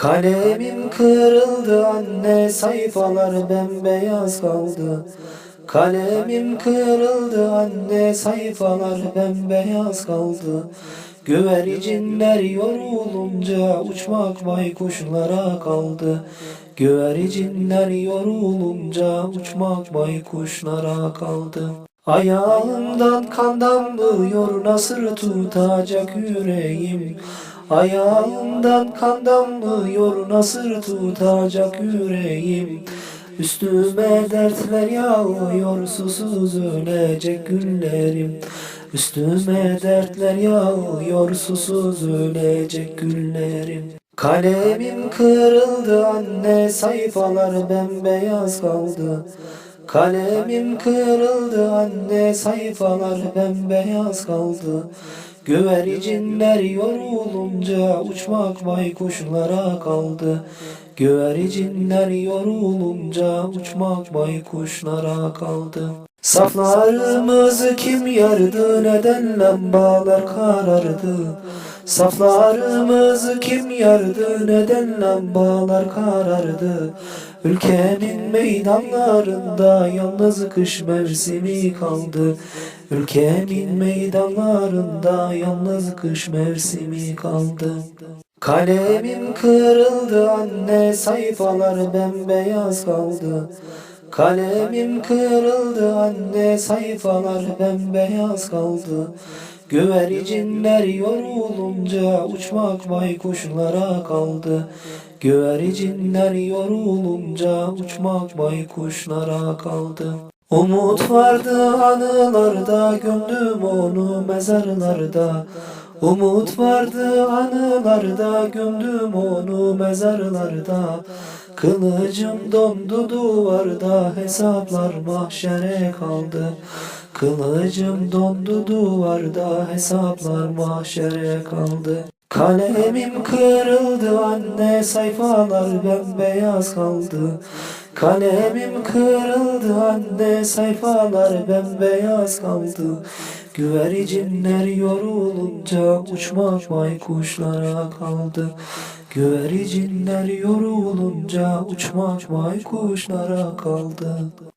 Kalemim kırıldı anne sayfalar bembeyaz kaldı. Kalemim kırıldı anne sayfalar bembeyaz kaldı. Güvercinler yorulunca uçmak baykuşlara kaldı. Güvercinler yorulunca uçmak baykuşlara kaldı. Ayağımdan kan damlıyor nasır tutacak yüreğim Ayağımdan kan damlıyor nasır tutacak yüreğim. Üstüme dertler yağıyor susuz ölecek günlerim. Üstüme dertler yağıyor susuz ölecek günlerim. Kalemim kırıldı anne sayfalar bembeyaz kaldı. Kalemim kırıldı anne sayfalar bembeyaz kaldı Güvercinler yorulunca uçmak baykuşlara kaldı. Güvercinler yorulunca uçmak baykuşlara kaldı. Saflarımızı kim yardı neden lambalar karardı? Saflarımızı kim yardı neden lambalar karardı? Ülkemin meydanlarında yalnız kış mevsimi kaldı Ülkemin meydanlarında yalnız kış mevsimi kaldı. Kalemim kırıldı anne sayfalar bembeyaz kaldı. Kalemim kırıldı anne sayfalar bembeyaz kaldı. Güvercinler yorulunca uçmak baykuşlara kaldı. Güvercinler yorulunca uçmak baykuşlara kaldı Umut vardı anılarda gömdüm onu mezarlarda. Umut vardı anılarda gömdüm onu mezarlarda. Kılıcım dondu duvarda hesaplar mahşere kaldı. Kılıcım dondu duvarda hesaplar mahşere kaldı. Kalemim kırıldı anne sayfalar bembeyaz kaldı Kalemim kırıldı anne sayfalar bembeyaz kaldı. Güvercinler yorulunca uçmak baykuşlara kaldı. Güvercinler yorulunca uçmak baykuşlara kaldı